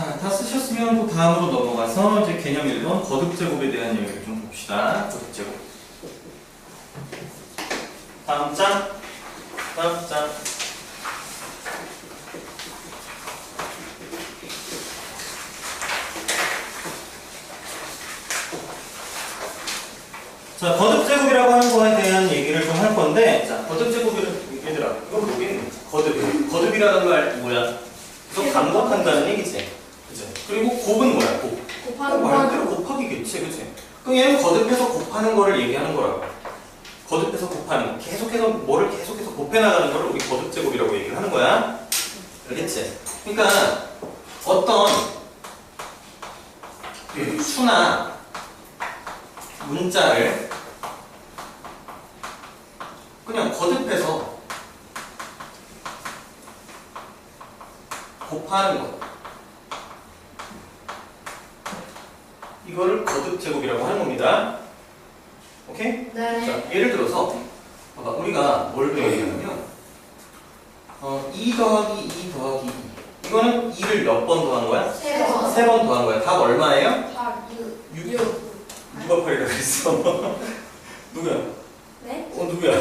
자, 다 쓰셨으면 또 다음으로 넘어가서 이제 개념 1번 거듭 제곱에 대한 얘기를 좀 봅시다. 거듭 제곱. 다음 장. 다음 장. 자, 거듭 제곱이라고 하는 거에 대한 얘기를 좀 할 건데, 자, 거듭 제곱이라는 얘들아, 이거 뭐긴 거듭. 거듭이라는 말 뭐야? 계속 반복한다는 얘기지. 그리고 곱은 뭐야? 곱. 곱하기 말대로 곱하기겠지, 그치? 그럼 얘는 거듭해서 곱하는 거를 얘기하는 거라고. 거듭해서 곱하는 거. 계속해서 뭐를 계속해서 곱해 나가는 거를 우리 거듭 제곱이라고 얘기를 하는 거야. 알겠지? 그러니까 어떤 그 수나 문자를 그냥 거듭해서 곱하는 거. 이거를 거듭 제곱이라고 하는 겁니다. 오케이? 네. 자, 예를 들어서 봐봐, 우리가 뭘 배우냐면 어, 2 더하기 2 더하기 2 이거는 2를 몇 번 더한 거야? 세 번. 세 번 더한 거야. 답 얼마예요? 8, 6. 6. 누가 8이라고 그랬어? 누구야? 네? 어 누구야?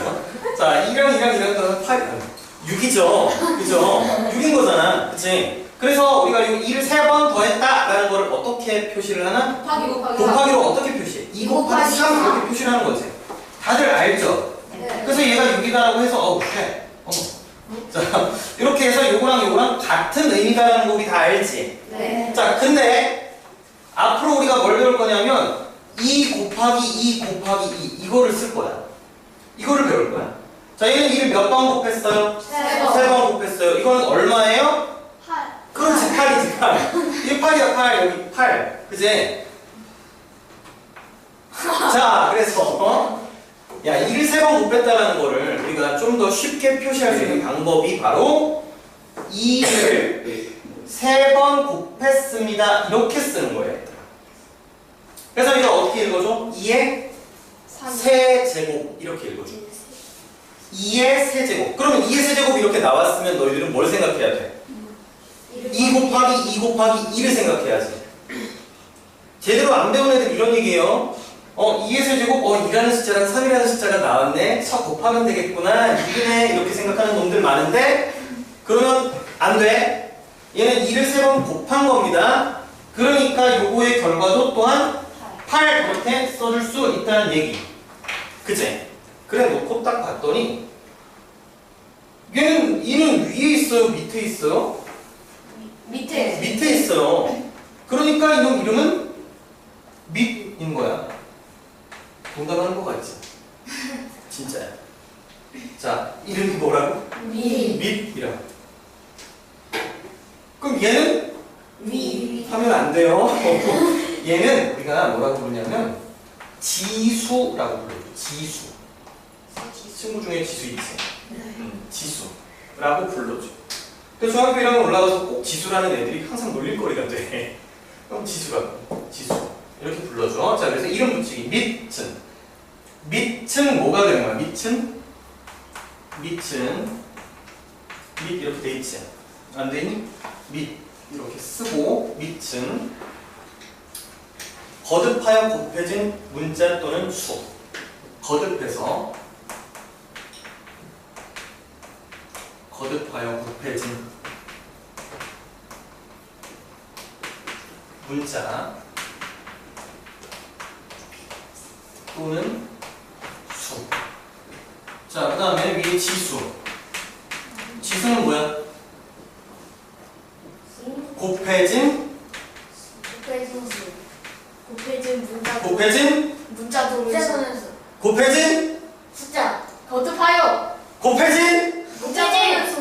자 2랑 2랑 2랑 더하면 8 6이죠 그죠? 6인 거잖아 그치? 그래서 우리가 이 2를 세번 더했다 라는 거를 어떻게 표시를 하나? 곱하기 곱하기. 곱하기 로 어떻게 표시해? 2 곱하기 3 이렇게 표시를 하는 거지 다들 알죠? 네. 그래서 얘가 6이다라고 해서 어우 그래 어머 자 이렇게 해서 요거랑 요거랑 같은 의미다라는 거 우리 다 알지? 네. 자 근데 앞으로 우리가 뭘 배울 거냐면 2 곱하기 2 곱하기 2 이거를 쓸 거야 이거를 배울 거야 자 얘는 2를 몇번 곱했어요? 세 번. 세 번 곱했어요 이거는 얼마예요? 8. 그렇지 8이지 8 이게 8이야 8 여기 8 그지? 자 그래서 어? 야 2를 세번 곱했다라는 거를 우리가 좀 더 쉽게 표시할 수 있는 방법이 바로 2를 세 번 곱했습니다 이렇게 쓰는 거예요 그래서 이걸 어떻게 읽어줘? 2의 3. 세제곱 이렇게 읽어줘 2의 세제곱 그러면 2의 세제곱 이렇게 나왔으면 너희들은 뭘 생각해야 돼? 2 곱하기 2 곱하기 2를 생각해야지. 제대로 안 배운 애들 이런 얘기예요. 어, 2의 세제곱, 어, 2라는 숫자랑 3이라는 숫자가 나왔네. 쳐 곱하면 되겠구나. 2네. 이렇게 생각하는 놈들 많은데, 그러면 안 돼. 얘는 2를 세 번 곱한 겁니다. 그러니까 요거의 결과도 또한 8 이렇게 써줄 수 있다는 얘기. 그치? 그래 놓고 딱 봤더니, 얘는 2는 위에 있어요? 밑에 있어요? 밑에. 밑에 있어요. 그러니까 이놈 이름은 밑인 거야. 동감하는 거 같지? 진짜야. 자, 이름이 뭐라고? 위. 밑이라고. 그럼 얘는 위. 하면 안 돼요. 얘는 우리가 뭐라고 부르냐면 지수라고 불러요. 지수. 친구 중에 지수 있지? 음, 지수라고 불러줘. 근데 중학교 1학년 올라가서 꼭 지수라는 애들이 항상 놀릴거리가 돼. 그럼 지수라고. 지수. 이렇게 불러줘. 자, 그래서 이름 붙이기. 밑은. 밑은 뭐가 되는 거야? 밑은? 밑은. 밑 이렇게 돼 있지? 안 되니? 밑. 이렇게 쓰고, 밑은. 거듭하여 곱해진 문자 또는 수. 거듭해서 거듭하여 곱해진 문자 또는 수. 자, 그 다음에 위에 지수. 지수는 뭐야? 곱해진, 곱해진 수. 곱해진 문자. 곱해진, 문자 도로. 곱해진, 숫자. 거듭하여. 곱해진, 문자 도로 수.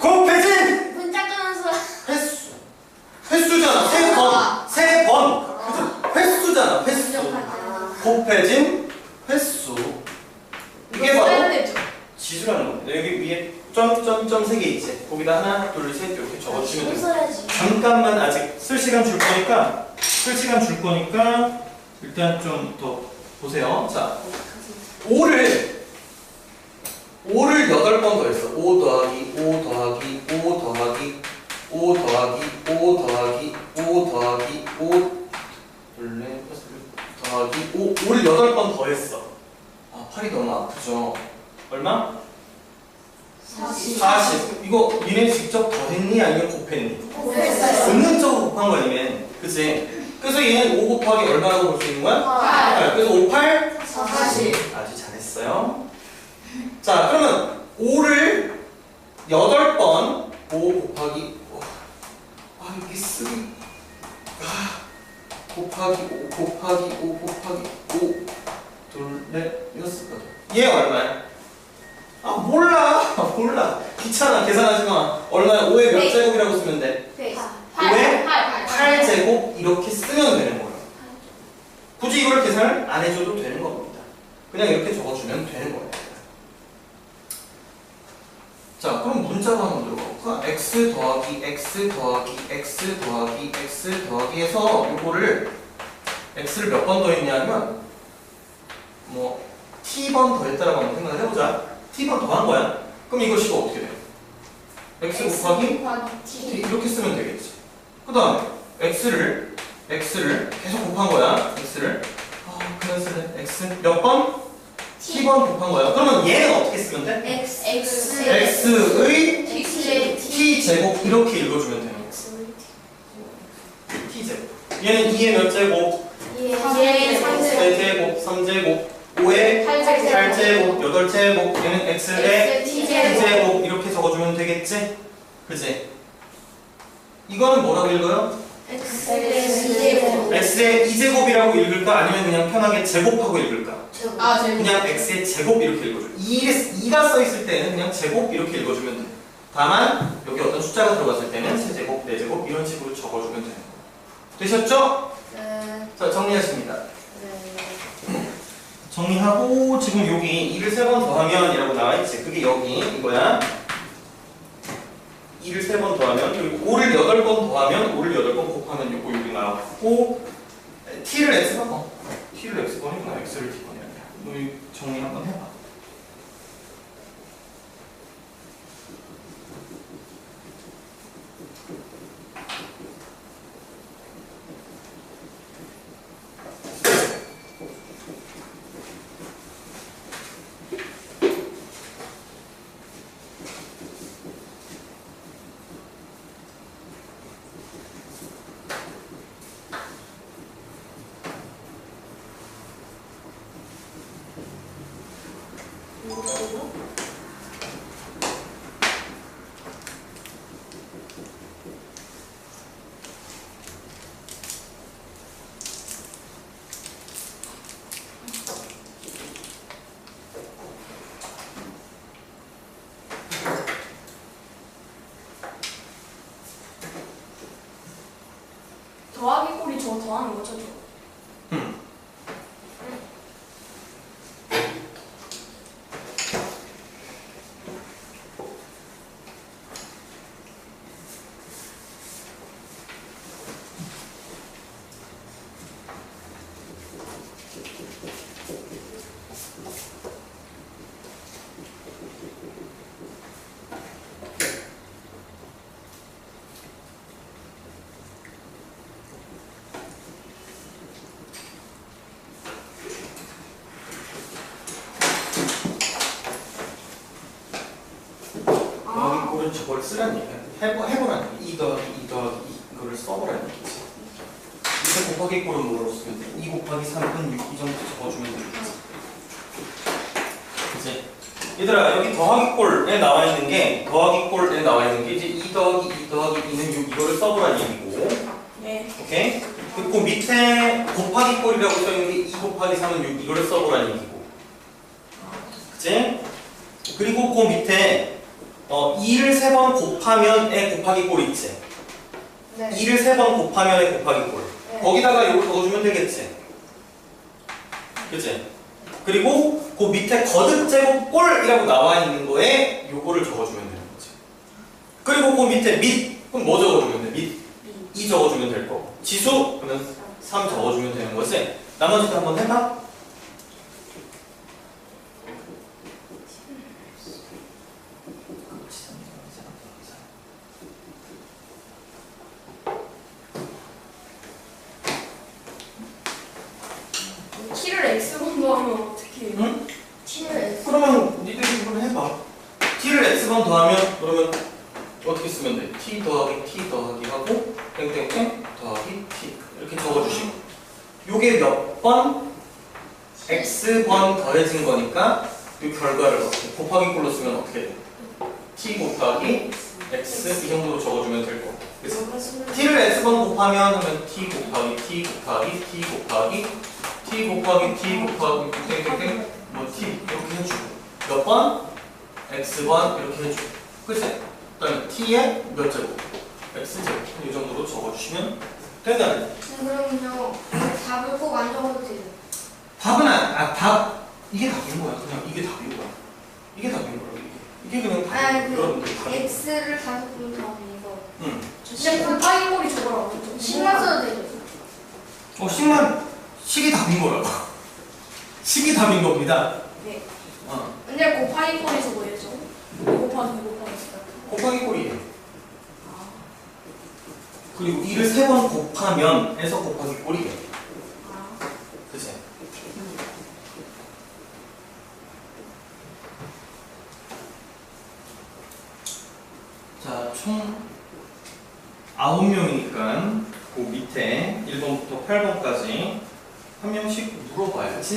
곱해진! 문자 도로 수. 횟수. 횟수잖아. 세 번. 세 번. 그죠? 횟수잖아. 횟수. 곱해진 횟수. 이게 바로 되죠. 지수라는 겁니다. 여기 위에 점점점 세 개 있지. 거기다 하나, 둘, 셋 이렇게 적어주시면 돼요. 써야지. 잠깐만 아직 쓸 시간 줄 거니까 쓸 시간 줄 거니까 일단 좀 더 보세요. 자, 5를 5를 8번 더했어. 5 더하기 5 더하기 5 더하기 5 더하기 5 더하기 더하기 5 둘레 더하기 5 5를 8번 더했어 아 팔이 너무 아프죠 얼마? 40. 40 이거 니네 직접 더했니 아니면 곱했니? 곱했어요. 본능적으로 곱한 거야 얘는 그치? 그래서 얘는 5 곱하기 얼마라고 볼 수 있는 거야? 팔. 8 그래서 5, 8 40. 아주 잘했어요 자 그러면 5를 8번 5 곱하기 오, 아 여기 쓰기 아, 곱하기 5 곱하기 5 곱하기 5 둘넷 여섯 거얘 얼마야? 아 몰라 몰라 귀찮아 계산하지 마 얼마야 5의 몇 네. 제곱이라고 쓰면 돼? 네. 왜? 8. 8제곱 이렇게 쓰면 되는 거예요. 굳이 이걸 계산을 안 해줘도 되는 겁니다. 그냥 이렇게 적어주면 되는 거예요. 자, 그럼 문자로 한번 들어가 볼까? x 더하기 x 더하기 x 더하기 x 더하기 해서 이거를 x를 몇 번 더했냐면 뭐 t번 더했다라고 한번 생각을 해보자. t번 더한 거야. 그럼 이거 식이 어떻게 돼? x 곱하기 T. 이렇게 쓰면 되겠지. 그 다음에 x를 x를 계속 곱한 거야. x를 아 그래서는 x 몇 번? T번 곱한 거야. 그러면 얘는 어떻게 쓰면 돼? X. X. x의 T. t 제곱 이렇게 읽어주면 거야. t 제곱. 얘는 2의 몇 제곱? 예. 3제곱, 3제곱, 5의 8제곱, 8제곱. 얘는 x의 t 제곱 이렇게 적어주면 되겠지? 그지? 이거는 뭐라고 읽어요? X의 2제곱이라고 읽을까? 아니면 그냥 편하게 제곱하고 읽을까? 아, 제 그냥 x의 제곱 이렇게 읽어줘. 2가, 2가 써 있을 때는 그냥 제곱 이렇게 읽어주면 돼. 다만 여기 어떤 숫자가 들어갔을 때는 세제곱, 네제곱 이런 식으로 적어주면 되는 거예요. 되셨죠? 자 정리하십니다. 정리하고 지금 여기 2를 세 번 더하면 이라고 나와있지. 그게 여기 이거야. 2를 세번 더하면 그리고 5를 8번 더하면 5를 8번 곱하면 요거 여기 나왔고 t를 x번? 어, t를 x번이구나. X를 아니라. 너 이거 정리 한번 해봐 더하기 꼴이 저거 더하는 거죠? 저? 음. 꼴은 저걸 쓰라는 얘기야 해보, 해보라는 얘기야 2 더하기 2 더하기 2 이거를 써보라는 얘기지 2 곱하기 꼴은 뭐라고 쓰면 돼? 2 곱하기 3은 6 이 정도 적어주면 되겠지 그치? 얘들아 여기 더하기 꼴에 나와 있는 게 더하기 꼴에 나와 있는 게 이제 2 더하기 2 더하기 2는 6 이거를 써보라는 얘기고 네. 오케이? 그리고 밑에 곱하기 꼴이라고 써있는 게 2 곱하기 3은 6 이거를 써보라는 얘기고 그치? 그리고 그 밑에 어, 2를 세번 곱하면 에 곱하기 꼴 있지? 네. 2를 세번 곱하면 에 곱하기 꼴 거기다가 이걸 적어주면 되겠지? 그치? 그리고 그 밑에 거듭 제곱 꼴이라고 나와 있는 거에 요거를 적어주면 되는 거지 그리고 그 밑에 밑 그럼 뭐 적어주면 돼? 밑 2 적어주면 될 거고 지수 그러면 3 적어주면 되는 거지 나머지도 한번 해봐 t 더하기 t 더하기 하고 땡땡땡 더하기 t 이렇게 적어주시고 요게 몇 번? x번 더해진 거니까 이 결과를 어떻게 곱하기 꼴로 쓰면 어떻게 돼? T 곱하기 x 이 정도로 적어주면 될 거고 그래서 t를 x번 곱하면 하면 t 곱하기 t 곱하기 t 곱하기 t 곱하기 t 곱하기 땡땡땡 뭐 t 이렇게 해주고 몇 번? x번 이렇게 해주고 그치? 그다음에 t의 몇 제곱? x제곱 이 정도로 적어주시면 된다는 거예요. 그러면요 답을 꼭 안 적어도 돼요. 답은 안, 아, 답 이게 답인 거야 그냥 이게 답인 거야 이게 답인 거야 이게 그냥 아니, 답인 그 x를 다섯 번 더하면 이거 응. 진짜 곱하기 꼴이 저거라고. 신경 써도 되죠. 어, 식만 식이 답인 거라고 식이 답인 겁니다 네. 어. 근데 곱하기 꼴이 저거예요, 저거. 곱하기 곱하기 진짜. 곱하기 꼴이에요. 그리고 이를 세 번 곱하면 에서 곱하기 꼴이에요. 아. 그치? 자, 총 9명이니까 그 밑에 1번부터 8번까지 한 명씩 물어봐야지.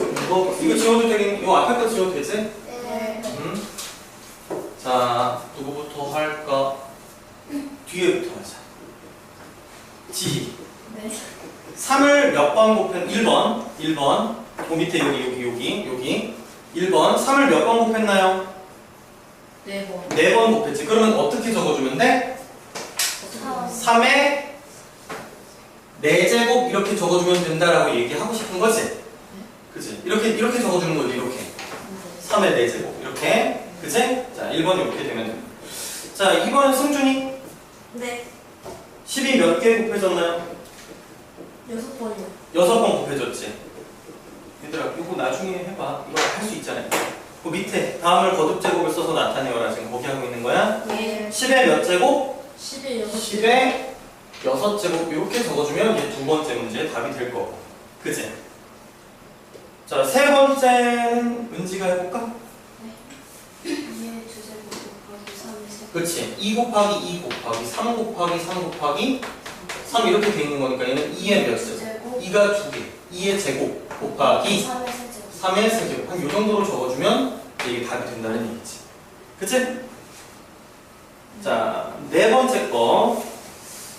이거, 이거 지워도 되긴, 이거 앞에 거 지워도 되지? 네. 음. 자, 누구부터 할까? 뒤에부터 하자. 지. 네. 3을 몇 번 곱했? 1번. 1번. 그 밑에 여기, 여기, 여기, 여기. 1번. 3을 몇 번 곱했나요? 네 번. 4번 곱했지. 그러면 어떻게 적어주면 돼? 3의 4제곱 이렇게 적어주면 된다라고 얘기하고 싶은 거지? 그치? 이렇게, 이렇게 적어주는 거지, 이렇게. 3의 4제곱. 이렇게. 그치? 자, 1번 이렇게 되면 됩니다. 자, 2번은 승준이 네. 10이 몇 개 곱해졌나요? 여섯 번이요. 여섯 번 곱해졌지. 얘들아, 이거 나중에 해봐. 이거 할 수 있잖아요. 그 밑에 다음을 거듭 제곱을 써서 나타내어라. 지금 거기 하고 있는 거야. 네. 10의 몇 제곱? 10에 여섯 10의 여섯 제곱 이렇게 적어주면 이제 두 번째 문제 답이 될 거고. 그치? 자, 세 번째는 은지가 해볼까? 2의 두 제곱 곱하기 3의 세. 그치? 2 곱하기 2 곱하기 3 곱하기 3 곱하기 3 이렇게 돼 있는 거니까 얘는 2의 몇 제곱? 제곱 2가 두 개. 2의 제곱 곱하기 3의 세 제곱. 3의 세제곱 한요 정도로 적어주면 이게 답이 된다는 얘기지. 그치? 자, 네 번째 거.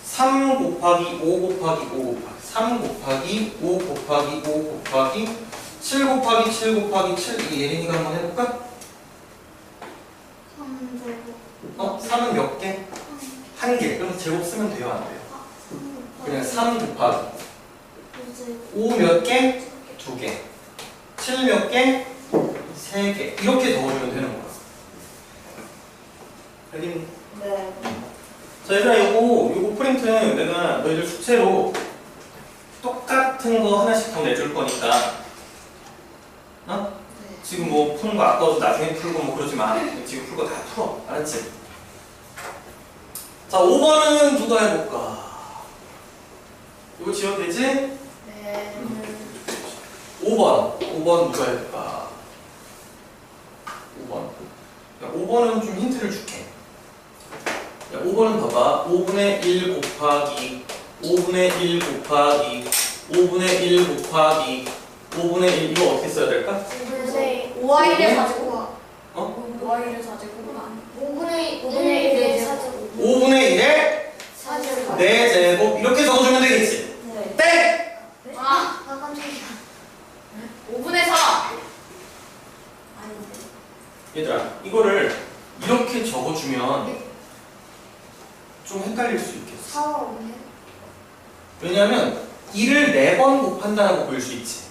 3 곱하기 5 곱하기 5 곱하기 3 곱하기 5 곱하기 5 곱하기 7 곱하기 7 곱하기 7이 예린이가 한번 해볼까? 3 제곱. 어? 3은 몇 개? 한 개. 그럼 제곱 쓰면 돼요? 안 돼요? 그냥 3 곱하기 5 몇 개? 두 개. 7 몇 개? 세 개. 이렇게 적어주면 되는 거야. 알겠니? 네. 자, 얘들아, 요거, 요거 프린트 내가 너희들 숙제로 똑같은 거 하나씩 더 내줄 거니까. 어? 지금 뭐 푸는 거 아까워서 나중에 풀고 뭐 그러지 마. 지금 풀거다 풀어. 알았지? 자, 5번은 누가 해볼까? 이거 지워도 되지? 네. 5번. 5번 누가 해볼까? 5번. 야, 5번은 좀 힌트를 줄게. 야, 5번은 봐봐. 5분의 1 곱하기 5분의 1 곱하기 5분의 1 곱하기 5분의 1 이거 어떻게 써야 될까? 5Y의 4제곱. 어? 5Y를 4제곱은 아니 5분의 5분의 1의 4제곱. 5분의 1의 4제곱. 4제곱 이렇게 적어주면 되겠지? 네. 땡! 아, 아 깜짝이야. 5분의 4! 아닌데. 얘들아 이거를 이렇게 적어주면 좀 헷갈릴 수 있겠어 4와 5네. 왜냐하면 2를 4번 곱한다라고 볼 수 있지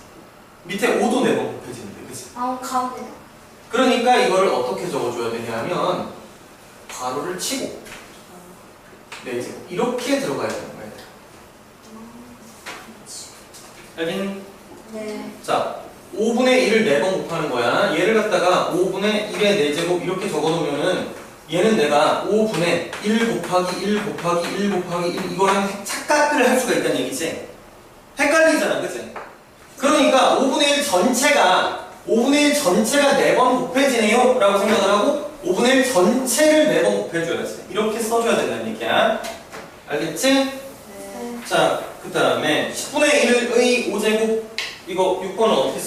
밑에 5도 4번 곱해지는데 그치? 아, 가운데. 그러니까 이거를 어떻게 적어줘야 되냐면 가로를 치고 4제곱 이렇게 들어가야 되는 거야 알겠니? 네. 자 5분의 1을 4번 곱하는 거야 얘를 갖다가 5분의 1의 4제곱 이렇게 적어놓으면은 얘는 내가 5분의 1 곱하기 1 곱하기 1 곱하기 1 이거랑 착각을 할 수가 있다는 얘기지 헷갈리잖아 그치? 그러니까 5분의 1 전체가 5분의 1 전체가 4번 곱해지네요 라고 생각을 하고 5분의 1 전체를 매번 곱해줘야지. 이렇게 써줘야 된다는 얘기야. 알겠지? 네. 자, 그 다음에 10분의 1의 5제곱 이거 6번은 어떻게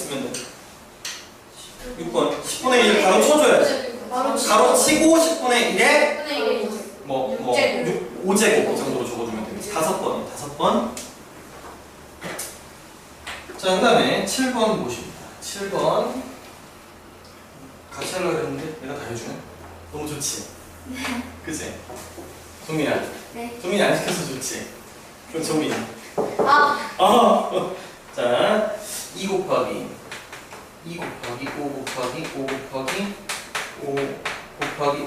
15분의 1에 뭐, 뭐 6, 5제곱 그 정도로 적어주면 되겠지. 다섯 번, 다섯 번. 자, 그 다음에 7번 보십니다. 7번. 같이 하려고 했는데 내가 다 해주네. 너무 좋지? 그치? 종민아. 네. 종민이 안 시켜서 좋지? 그럼 종민. 아. 아. 자, 2 곱하기. 2 곱하기 5 곱하기 5 곱하기 5 곱하기 5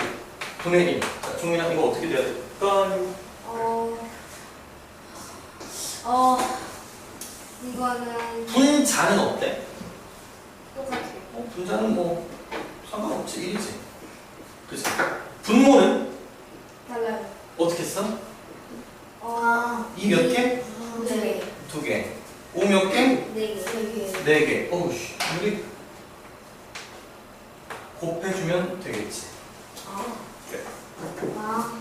분의 1. 자, 종민아 이거 어떻게 돼야 될까요? 어, 어, 이거는 분자는 어때? 똑같아요. 어, 분자는 뭐 상관없지 1이지. 그치? 분모는 달라요. 어떻게 써? 어, 2 몇 개? 두 개. 두 개. 5 몇 개? 네 개. 네 개. 네 개. 어우 씨. 우리 곱해주면 되겠지. 아. 그래. 아,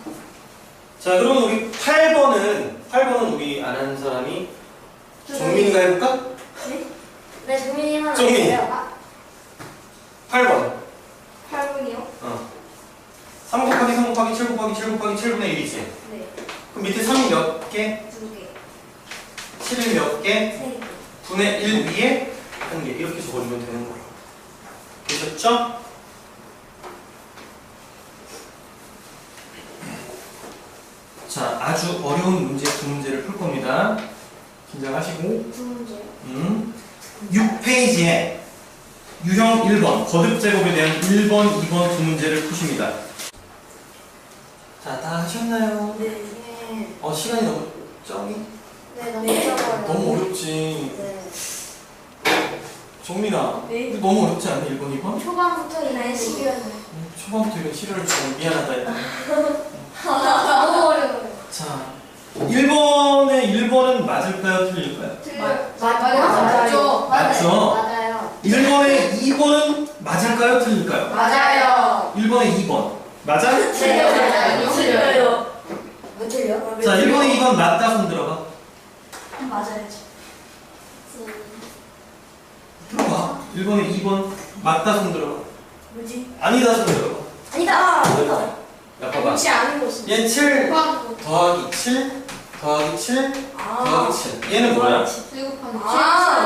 자, 그러면 우리 8번은 8번은 우리 안 하는 사람이 종민이가 해볼까? 네, 종민이만 종민. 안 돼요. 8번. 8분이요? 어. 3 곱하기 3 곱하기 7 곱하기 7 곱하기 7분의 1이지. 네. 그럼 밑에 3이 몇 개? 두 개. 7이 몇 개? 세 개. 분의 1 위에 한 개. 이렇게 적어주면 되는 거예요. 되셨죠? 자, 아주 어려운 문제 두 문제를 풀 겁니다. 긴장하시고. 두 문제요? 음. 6페이지에 유형 1번 거듭 제곱에 대한 1번, 2번 두 문제를 푸십니다. 자, 다 하셨나요? 네. 네. 어, 시간이 너무 적이? 네, 너무 적어요. 너무 어렵지. 네. 정민아, 네. 이거 너무 어렵지 않니? 1번, 2번? 초반부터 이런 시기였네. 음, 초반부터 이런 시료를 좀 미안하다 했다. 너무 어려워요. 자, 1번에 1번은 맞을까요? 틀릴까요? 틀려요. 맞- 맞아요. 맞죠? 맞아요. 1번에 2번은 맞을까요? 틀릴까요? 맞아요. 1번에 2번. 맞아? 네, 맞아요. 틀려요. 뭐 틀려? 자, 1번에 2번 맞다 손 들어봐. 맞아야지. 들어봐. 1번에 2번 맞다 손 들어봐. 뭐지? 아니다 손 들어봐. 아니다. 야, 봐봐. 혹시 아는? 얘7 곱하기 더하기 7 더하기 7 아. 더하기 7. 얘는 뭐야? 7 곱하기 아, 7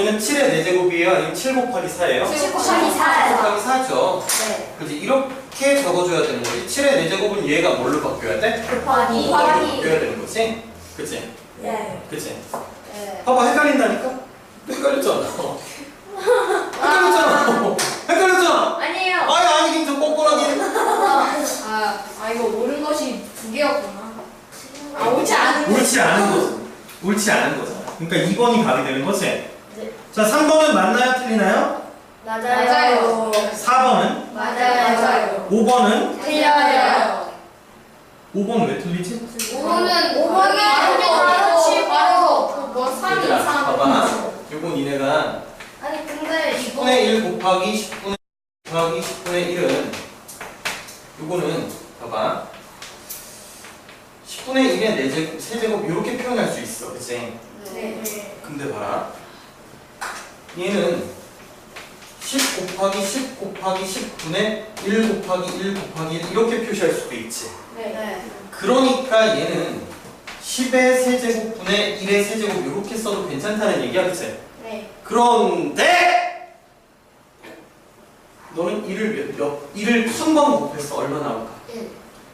얘는 7의 4제곱이에요? 아니면 7 곱하기 4예요? 7 곱하기 7 4. 곱하기 4죠. 네. 그렇지 이렇게 적어줘야 되는 거지 7의 4제곱은 얘가 뭘로 바뀌어야 돼? 곱하기. 곱하기로 바뀌어야 되는 거지? 그치? 네. 그치? 네. 봐봐 헷갈린다니까? 헷갈렸잖아 헷갈렸잖아 헷갈렸잖아 아니에요. 아니 아니긴 좀 뻔뻔하긴 아, 아 이거 옳은 것이 두 개였구나. 아, 옳지 않은 것. 옳지 않은 거지 옳지 않은 거잖아 그러니까 2번이 답이 되는 거지? 네. 자 3번은 맞나요? 틀리나요? 맞아요. 4번은? 맞아요. 5번은? 틀려요. 5번은 왜 틀리지? 5번은 오번은 바로 치 바로 그뭐 3 얘들아 이상. 봐봐 요건 니네가 아니 근데 이거 10분의 1 곱하기 10분의 1 곱하기 10분의 1은 요거는 봐봐 10분의 1의 4제곱, 3제곱 이렇게 표현할 수 있어 그치? 네. 근데 봐라 얘는 10 곱하기 10 곱하기 10분의 1 곱하기 1 곱하기 1 이렇게 표시할 수도 있지 네. 그러니까 얘는 10의 세제곱분의 1의 세제곱 이렇게 써도 괜찮다는 얘기야 그치? 네. 그런데 너는 1을 몇, 몇 1을 한번 곱했어 얼마 나올까? 1.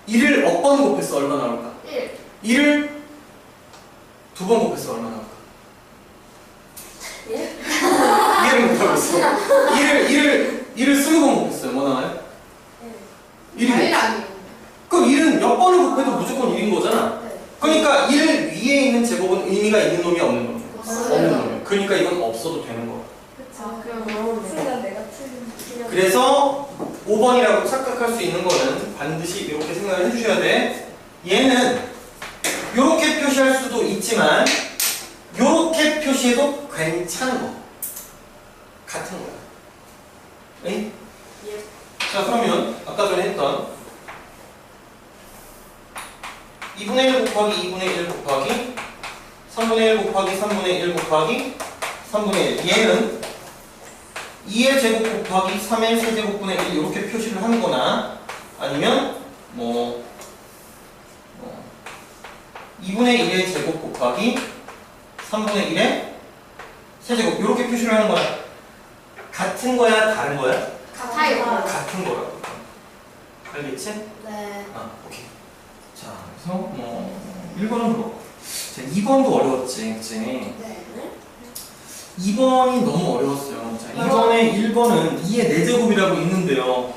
1을 억번 곱했어 얼마 나올까? 1. 1을 두 번 곱했어 얼마 나올까? 예? 이해를 못하고 있어 1을 1을 1을 20번 곱했어요 뭐 나와요? 1이 아니 아니에요. 그럼 1은 몇 번을 곱해도 무조건 1인 거잖아 네. 그러니까 1 위에 있는 제곱은 의미가 있는 놈이 없는 놈이 없어요. 없는 놈이 그러니까 이건 없어도 되는 거야 아, 그럼 순간 내가 틀린 그래서 5번이라고 착각할 수 있는 거는 반드시 이렇게 생각을 해주셔야 돼. 얘는 이렇게 표시할 수도 있지만 이렇게 표시해도 괜찮은 거. 같은 거야. 응? 자 그러면 아까 전에 했던 2분의 1 곱하기 2분의 1 곱하기 3분의 1 곱하기 3분의 1 곱하기 3분의 1 얘는 2의 제곱 곱하기 3의 세제곱분의 1 이렇게 표시를 하는 거나 아니면 뭐, 뭐 2분의 1의 제곱 곱하기 3분의 1의 세제곱 이렇게 표시를 하는 거야 같은 거야 다른 거야? 같아요. 같은 거라고 알겠지? 네. 아 오케이 자 그래서 뭐 1번은 그렇고 자 2번도 어려웠지 그치? 네. 2번이 너무 어려웠어요. 자, 2번에 1번은 2의 4제곱이라고 있는데요.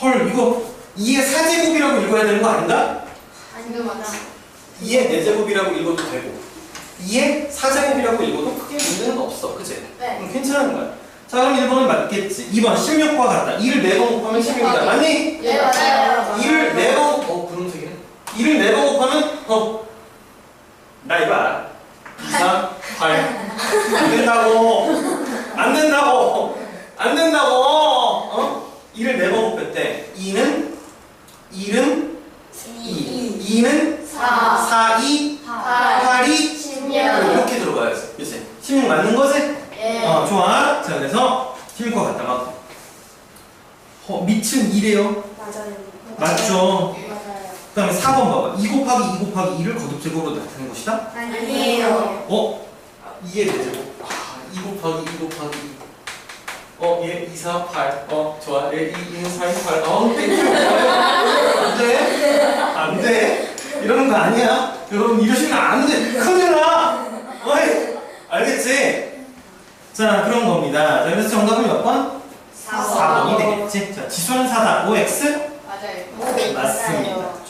헐, 이거 2의 4제곱이라고 읽어야 되는 거 아닌가? 아니면 맞아. 2의 4제곱이라고 읽어도 되고 2의 4제곱이라고 읽어도 크게 문제는 없어. 그치? 네. 음, 괜찮은 거야. 자, 그럼 1번은 맞겠지. 2번 16과 같다. 2를 4번 곱하면 16이다. 맞니? 예, 맞아요. 2를 4번, 어, 분홍색이네. 2를 4번 곱하면, 어, 나 이거 알아. 2, 3, 8. 안 된다고. 안 된다고. 안 된다고. 어? 2를 4번 곱했대. 2는, 2는 2. 2 는 4, 4, 2, 8, 8이 16. 이렇게 들어가야지. 그치? 16 맞는 거지? 어. 자, 그래서 16과 같다. 막. 어, 밑은 2래요. 맞아요. 맞죠? 맞아요. 그 다음에 4번 봐봐. 2 곱하기 2 곱하기 2를 거듭제곱으로 나타낸 것이다? 아니에요. 어? 2의 대제곱. 아, 2 곱하기 2 곱하기 2. 어, 얘 2, 4, 8. 어, 좋아. 얘 2, 2, 4, 8. 어, 땡큐. 안 돼. 안 돼. 이러는 거 아니야. 여러분, 이러시면 안 돼. 큰일 나. 어이. 알겠지? 자, 그런 겁니다. 자, 그래서 정답은 몇 번? 4번이 되겠지. 자, 지수는 4다. OX? 맞아요. 맞습니다.